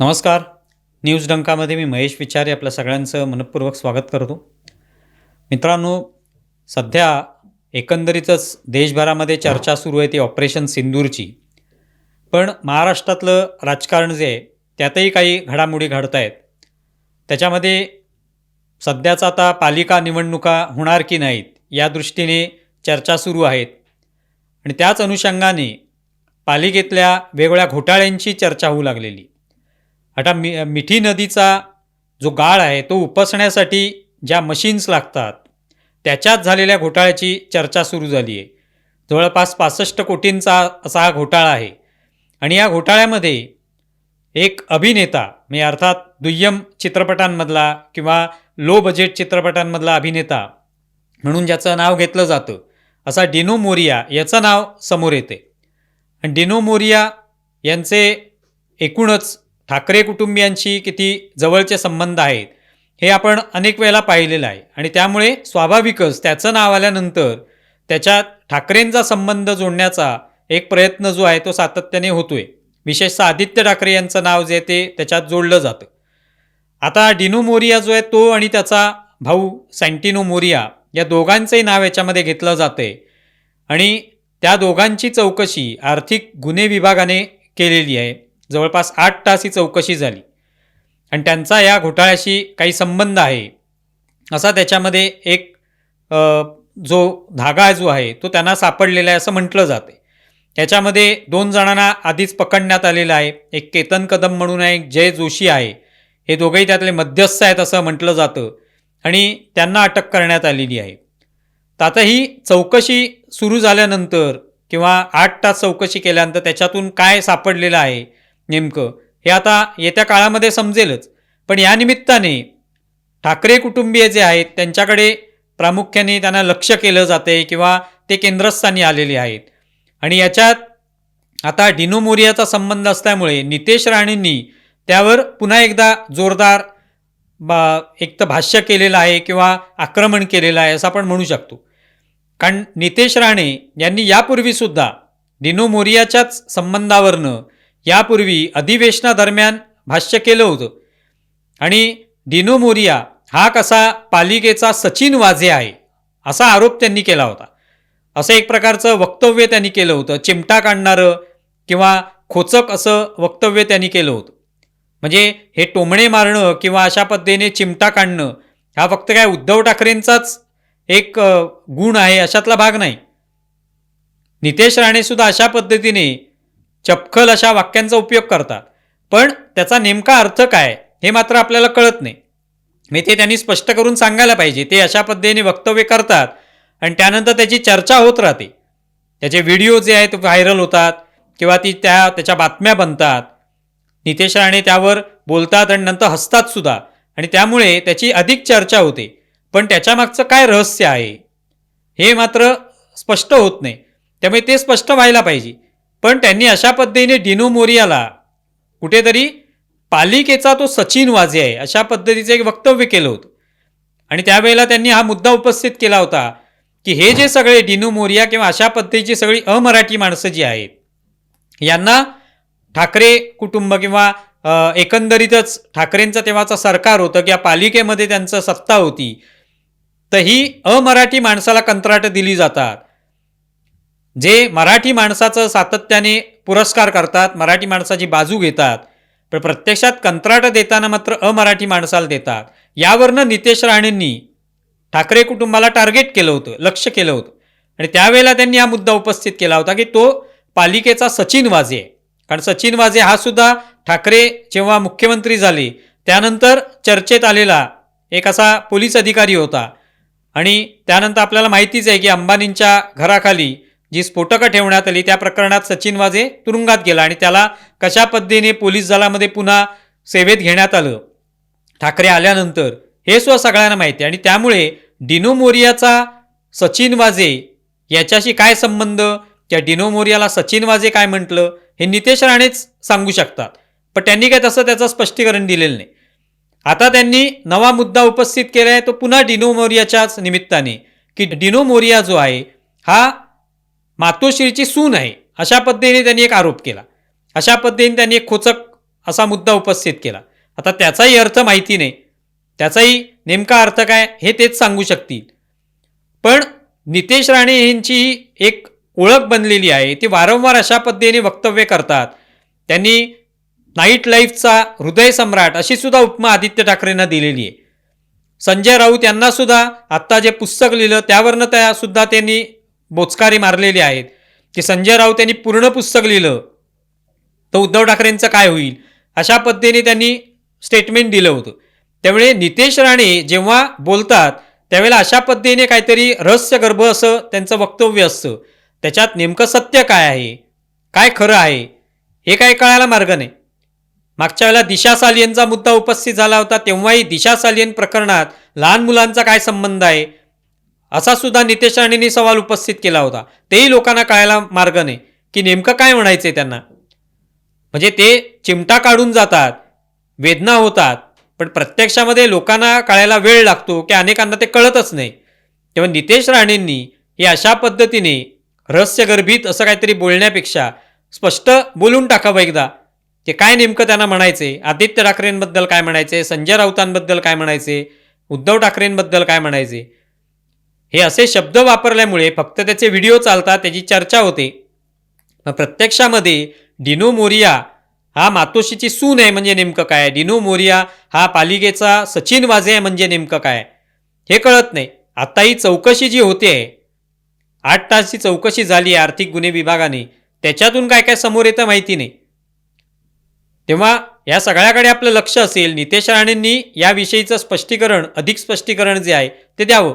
नमस्कार. न्यूज डंकामध्ये मी महेश विचारे आपल्या सगळ्यांचं मनपूर्वक स्वागत करतो. मित्रांनो सध्या एकंदरीतच देशभरामध्ये चर्चा सुरू आहे ती ऑपरेशन सिंदूरची. पण महाराष्ट्रातलं राजकारण जे आहे त्यातही काही घडामोडी घडत आहेत. त्याच्यामध्ये सध्याचा आता पालिका निवडणुका होणार की नाहीत या दृष्टीने चर्चा सुरू आहेत. आणि त्याच अनुषंगाने पालिकेतल्या वेगवेगळ्या घोटाळ्यांची चर्चा होऊ लागलेली. आता मि मिठी नदीचा जो गाळ आहे तो उपसण्यासाठी ज्या मशीन्स लागतात त्याच्यात झालेल्या घोटाळ्याची चर्चा सुरू झाली आहे. जवळपास पासष्ट कोटींचा असा हा घोटाळा आहे. आणि या घोटाळ्यामध्ये एक अभिनेता म्हणजे अर्थात दुय्यम चित्रपटांमधला किंवा लो बजेट चित्रपटांमधला अभिनेता म्हणून ज्याचं नाव घेतलं जातं असा डिनो मोरिया याचं नाव समोर येते. आणि डिनो मोरिया यांचे एकूणच ठाकरे कुटुंबियांशी किती जवळचे संबंध आहेत हे आपण अनेक वेळेला पाहिलेलं आहे. आणि त्यामुळे स्वाभाविकच त्याचं नाव आल्यानंतर त्याच्यात ठाकरेंचा संबंध जोडण्याचा एक प्रयत्न जो आहे तो सातत्याने होतोय. विशेषतः आदित्य ठाकरे यांचं नाव जे ते त्याच्यात जोडलं जातं. आता डिनो मोरिया जो आहे तो आणि त्याचा भाऊ सँटिनो मोरिया या दोघांचंही नाव याच्यामध्ये घेतलं जातंय. आणि त्या दोघांची चौकशी आर्थिक गुन्हे विभागाने केलेली आहे. जवळपास आठ तास ही चौकशी झाली. आणि त्यांचा या घोटाळ्याशी काही संबंध आहे. असा त्याच्यामध्ये एक जो धागा जो आहे तो त्यांना सापडलेला आहे असं म्हटलं जाते. त्याच्यामध्ये दोन जणांना आधीच पकडण्यात आलेलं आहे. एक केतन कदम म्हणून आहे एक जय जोशी आहे. हे दोघंही त्यातले मध्यस्थ आहेत असं म्हटलं जातं. आणि त्यांना अटक करण्यात आलेली आहे. तर आता ही चौकशी सुरू झाल्यानंतर किंवा आठ तास चौकशी केल्यानंतर त्याच्यातून काय सापडलेलं आहे नेमकं. हे आता येत्या काळामध्ये समजेलच. पण या निमित्ताने ठाकरे कुटुंबीय जे आहेत त्यांच्याकडे प्रामुख्याने त्यांना लक्ष केलं जाते किंवा ते केंद्रस्थानी आलेले आहेत. आणि याच्यात आता डिनो मोरियाचा संबंध असल्यामुळे नितेश राणेंनी त्यावर पुन्हा एकदा जोरदार बा एक तर भाष्य केलेलं आहे किंवा आक्रमण केलेलं आहे असं आपण म्हणू शकतो. कारण नितेश राणे यांनी यापूर्वीसुद्धा डिनो मोरियाच्याच संबंधावरनं यापूर्वी अधिवेशनादरम्यान भाष्य केलं होतं. आणि डिनो मोरिया हा कसा पालिकेचा सचिन वाझे आहे असा आरोप त्यांनी केला होता. असं एक प्रकारचं वक्तव्य त्यांनी केलं होतं. चिमटा काढणारं किंवा खोचक असं वक्तव्य त्यांनी केलं होतं. म्हणजे हे टोमणे मारणं किंवा अशा पद्धतीने चिमटा काढणं हा फक्त काय उद्धव ठाकरेंचाच एक गुण आहे अशातला भाग नाही. नितेश राणेसुद्धा अशा पद्धतीने चपखल अशा वाक्यांचा उपयोग करतात. पण त्याचा नेमका अर्थ काय हे मात्र आपल्याला कळत नाही. मी ते त्यांनी स्पष्ट करून सांगायला पाहिजे. ते अशा पद्धतीने वक्तव्य करतात आणि त्यानंतर त्याची चर्चा होत राहते. त्याचे व्हिडिओ जे आहेत व्हायरल होतात किंवा ती त्या त्याच्या बातम्या बनतात. नितेश राणे त्यावर बोलतात आणि नंतर हसतात सुद्धा. आणि त्यामुळे त्याची अधिक चर्चा होते. पण त्याच्यामागचं काय रहस्य आहे? हे मात्र स्पष्ट होत नाही. त्यामुळे ते स्पष्ट व्हायला पाहिजे. पण त्यांनी अशा पद्धतीने डिनो मोरियाला कुठेतरी पालिकेचा तो सचिन वाजे आहे अशा पद्धतीचं एक वक्तव्य केलं होतं. आणि त्यावेळेला त्यांनी हा मुद्दा उपस्थित केला होता की हे जे सगळे डिनू मोरिया किंवा अशा पद्धतीची सगळी अमराठी माणसं जी आहेत यांना ठाकरे कुटुंब किंवा एकंदरीतच ठाकरेंचं तेव्हाचं सरकार होतं किंवा पालिकेमध्ये त्यांचं सत्ता होती तर ही अमराठी माणसाला कंत्राटं दिली जातात. जे मराठी माणसाचं सातत्याने पुरस्कार करतात मराठी माणसाची बाजू घेतात पण प्रत्यक्षात कंत्राटं देताना मात्र अमराठी माणसाला देतात. यावरनं नितेश राणेंनी ठाकरे कुटुंबाला टार्गेट केलं होतं लक्ष केलं होतं. आणि त्यावेळेला त्यांनी हा मुद्दा उपस्थित केला होता की तो पालिकेचा सचिन वाजे कारण सचिन वाजे हा सुद्धा ठाकरे जेव्हा मुख्यमंत्री झाले त्यानंतर चर्चेत आलेला एक असा पोलीस अधिकारी होता. आणि त्यानंतर आपल्याला माहितीच आहे की अंबानींच्या घराखाली जी स्फोटकं ठेवण्यात आली त्या प्रकरणात सचिन वाजे तुरुंगात गेला आणि त्याला कशा पद्धतीने पोलीस दलामध्ये पुन्हा सेवेत घेण्यात आलं? ठाकरे आल्यानंतर हे सुद्धा सगळ्यांना माहिती आहे आणि त्यामुळे डिनो मोरियाचा सचिन वाजे याच्याशी काय संबंध? त्या डिनो मोरियाला सचिन वाजे काय म्हटलं? हे नितेश राणेच सांगू शकतात. पण त्यांनी काय तसं त्याचं स्पष्टीकरण दिलेलं नाही. आता त्यांनी नवा मुद्दा उपस्थित केला आहे तो पुन्हा डिनो मोरियाच्याच निमित्ताने. की डिनो मोरिया जो आहे हा मातोश्रीची सून आहे. अशा पद्धतीने त्यांनी एक आरोप केला. अशा पद्धतीने त्यांनी एक खोचक असा मुद्दा उपस्थित केला. आता त्याचाही अर्थ माहिती नाही. त्याचाही नेमका अर्थ काय हे तेच सांगू शकतील. पण नितेश राणे यांची एक ओळख बनलेली आहे. ते वारंवार अशा पद्धतीने वक्तव्य करतात. त्यांनी नाईट लाईफचा हृदय सम्राट अशी सुद्धा उपमा आदित्य ठाकरेंना दिलेली आहे. संजय राऊत यांनासुद्धा आत्ता जे पुस्तक लिहिलं त्यावरनं त्या सुद्धा त्यांनी बोचकारी मारलेली आहेत. की संजय राऊत यांनी पूर्ण पुस्तक लिहिलं. तर उद्धव ठाकरेंचं काय होईल? अशा पद्धतीने त्यांनी स्टेटमेंट दिलं होतं. त्यामुळे नितेश राणे जेव्हा बोलतात त्यावेळेला अशा पद्धतीने काहीतरी रहस्यगर्भ असं त्यांचं वक्तव्य असतं. त्याच्यात नेमकं सत्य काय आहे? काय खरं आहे? हे काय कळायला मार्ग नाही. मागच्या वेळेला दिशा सालियनचा मुद्दा उपस्थित झाला होता तेव्हाही दिशा सालियन प्रकरणात लहान मुलांचा काय संबंध आहे? असा सुद्धा नितेश राणेंनी सवाल उपस्थित केला होता. तेही लोकांना कळायला मार्ग नाही. की नेमकं काय म्हणायचंय त्यांना? म्हणजे ते चिमटा काढून जातात वेदना होतात पण प्रत्यक्षामध्ये लोकांना कळायला वेळ लागतो की अनेकांना ते कळतच नाही. तेव्हा नितेश राणेंनी हे अशा पद्धतीने रहस्यगर्भित असं काहीतरी बोलण्यापेक्षा स्पष्ट बोलून टाकावं एकदा. ते काय नेमकं त्यांना म्हणायचे आदित्य ठाकरेंबद्दल काय म्हणायचे संजय राऊतांबद्दल काय म्हणायचे उद्धव ठाकरेंबद्दल काय म्हणायचे हे असे शब्द वापरल्यामुळे फक्त त्याचे व्हिडिओ चालतात त्याची चर्चा होते. प्रत्यक्षामध्ये डिनो मोरिया हा मातोशीची सून आहे म्हणजे नेमकं काय? डिनो मोरिया हा पालिकेचा सचिन वाझे आहे म्हणजे नेमकं काय? हे कळत नाही. आता ही चौकशी जी होते आहे आठ तासची चौकशी झाली आहे आर्थिक गुन्हे विभागाने. त्याच्यातून काय काय समोर येतं माहिती नाही. तेव्हा या सगळ्याकडे आपलं लक्ष असेल नितेश राणेंनी याविषयीचं स्पष्टीकरण अधिक स्पष्टीकरण जे आहे ते द्यावं.